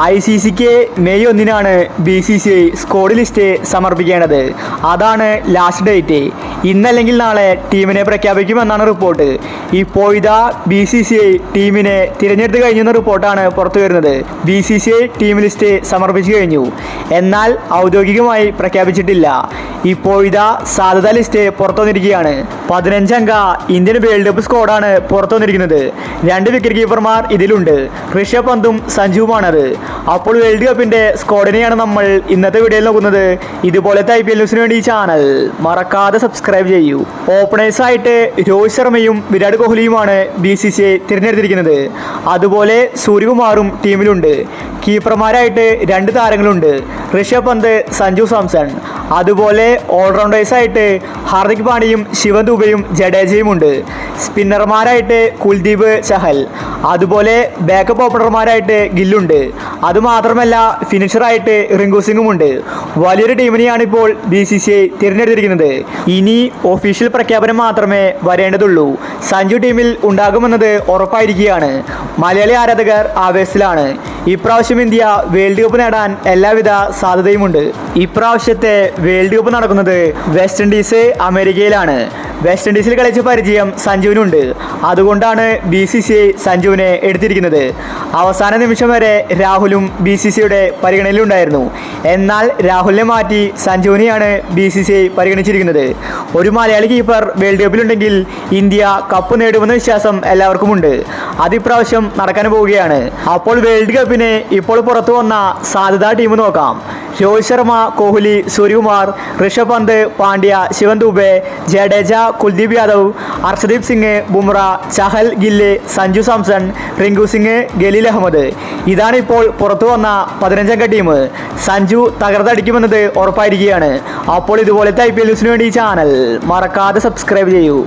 I C സിക്ക് May ഒന്നിനാണ് B C C squad list സമർപ്പിക്കേണ്ടത്. അതാണ് ലാസ്റ്റ് ഡേറ്റ്. ഇന്നല്ലെങ്കിൽ നാളെ ടീമിനെ പ്രഖ്യാപിക്കുമെന്നാണ് റിപ്പോർട്ട്. ഇപ്പോൾ ഇതാ ബി സി സി ഐ ടീമിനെ തിരഞ്ഞെടുത്ത് കഴിഞ്ഞെന്ന റിപ്പോർട്ടാണ് പുറത്തു വരുന്നത്. B C C I team list സമർപ്പിച്ചു കഴിഞ്ഞു. എന്നാൽ ഔദ്യോഗികമായി പ്രഖ്യാപിച്ചിട്ടില്ല. ഇപ്പോൾ ഇതാ സാധ്യത ലിസ്റ്റ് പുറത്തു വന്നിരിക്കുകയാണ് പതിനഞ്ചംഗ ഇന്ത്യൻ വേൾഡ് കപ്പ് സ്ക്വാഡാണ് പുറത്തു വന്നിരിക്കുന്നത് രണ്ട് വിക്കറ്റ് കീപ്പർമാർ ഇതിലുണ്ട്. ഋഷഭ് പന്തും സഞ്ജുവുമാണത്. അപ്പോൾ വേൾഡ് കപ്പിന്റെ സ്ക്വാഡിനെയാണ് നമ്മൾ ഇന്നത്തെ വീഡിയോയിൽ നോക്കുന്നത്. ഇതുപോലത്തെ ഐ പി എൽ ന്യൂസിന് വേണ്ടി ചാനൽ മറക്കാതെ സബ്സ്ക്രൈബ് ചെയ്യൂ. ഓപ്പണേഴ്സായിട്ട് രോഹിത് ശർമ്മയും വിരാട് കോഹ്ലിയുമാണ് ബി സി സി ഐ തിരഞ്ഞെടുത്തിരിക്കുന്നത്. അതുപോലെ സൂര്യകുമാറും ടീമിലുണ്ട്. കീപ്പർമാരായിട്ട് രണ്ട് താരങ്ങളുണ്ട്. ഋഷഭ് പന്ത് സഞ്ജു സാംസൺ. അതുപോലെ ഓൾറൗണ്ടേഴ്സായിട്ട് ഹാർദിക് പാണ്ഡ്യയും ശിവൻ ദുബയും ജഡേജയും ഉണ്ട്. സ്പിന്നർമാരായിട്ട് കുൽദീപ് ചഹൽ അതുപോലെ ബാക്കപ്പ് ഓപ്പണർമാരായിട്ട് ഗില്ലുണ്ട്. അതുമാത്രമല്ല ഫിനിഷറായിട്ട് റിങ്കു സിംഗും ഉണ്ട് വലിയൊരു ടീമിനെയാണ് ഇപ്പോൾ ബി സി സി ഐ തിരഞ്ഞെടുത്തിരിക്കുന്നത്. ഇനി ഒഫീഷ്യൽ പ്രഖ്യാപനം മാത്രമേ വരേണ്ടതുള്ളൂ. സഞ്ജു ടീമിൽ ഉണ്ടാകുമെന്നത് ഉറപ്പായിരിക്കുകയാണ്. മലയാളി ആരാധകർ ആവേശത്തിലാണ്. ഇപ്രാവശ്യം ഇന്ത്യ വേൾഡ് കപ്പ് നേടാൻ എല്ലാവിധ സാധ്യതയുമുണ്ട്. ഇപ്രാവശ്യത്തെ വേൾഡ് കപ്പ് നടക്കുന്നത് വെസ്റ്റ് ഇൻഡീസ് അമേരിക്കയിലാണ്. വെസ്റ്റ് ഇൻഡീസിൽ കളിച്ച പരിചയം സഞ്ജുവിനുണ്ട്. അതുകൊണ്ടാണ് ബി സി സി ഐ സഞ്ജുവിനെ എടുത്തിരിക്കുന്നത്. അവസാന നിമിഷം വരെ രാഹുലും ബി സി സിയുടെ പരിഗണനയിലുണ്ടായിരുന്നു. എന്നാൽ രാഹുലിനെ മാറ്റി സഞ്ജുവിനെയാണ് ബി സി സി ഐ പരിഗണിച്ചിരിക്കുന്നത്. ഒരു മലയാളി കീപ്പർ വേൾഡ് കപ്പിലുണ്ടെങ്കിൽ ഇന്ത്യ കപ്പ് നേടുമെന്ന വിശ്വാസം എല്ലാവർക്കുമുണ്ട്. അതിപ്രാവശ്യം നടക്കാൻ പോവുകയാണ്. അപ്പോൾ വേൾഡ് കപ്പിന് ഇപ്പോൾ പുറത്തു വന്ന സാധ്യതാ ടീം നോക്കാം. രോഹിത് ശർമ്മ കോഹ്ലി സൂര്യകുമാർ ഋഷഭ് പന്ത് പാണ്ഡ്യ ശിവൻ ദുബെ ജഡേജ കുൽദീപ് യാദവ് അർഷദീപ് സിംഗ് ബുംറ ചഹൽ ഗില്ല് സഞ്ജു സാംസൺ റിങ്കു സിംഗ് ഗലീൽ അഹമ്മദ്. ഇതാണ് ഇപ്പോൾ പുറത്തു വന്ന പതിനഞ്ചംഗ ടീം സഞ്ജു തകർത്തടിക്കുമെന്നത് ഉറപ്പായിരിക്കുകയാണ്. അപ്പോൾ ഇതുപോലത്തെ ഐ പി എൽ ന്യൂസിന് വേണ്ടി ചാനൽ മറക്കാതെ സബ്സ്ക്രൈബ് ചെയ്യൂ.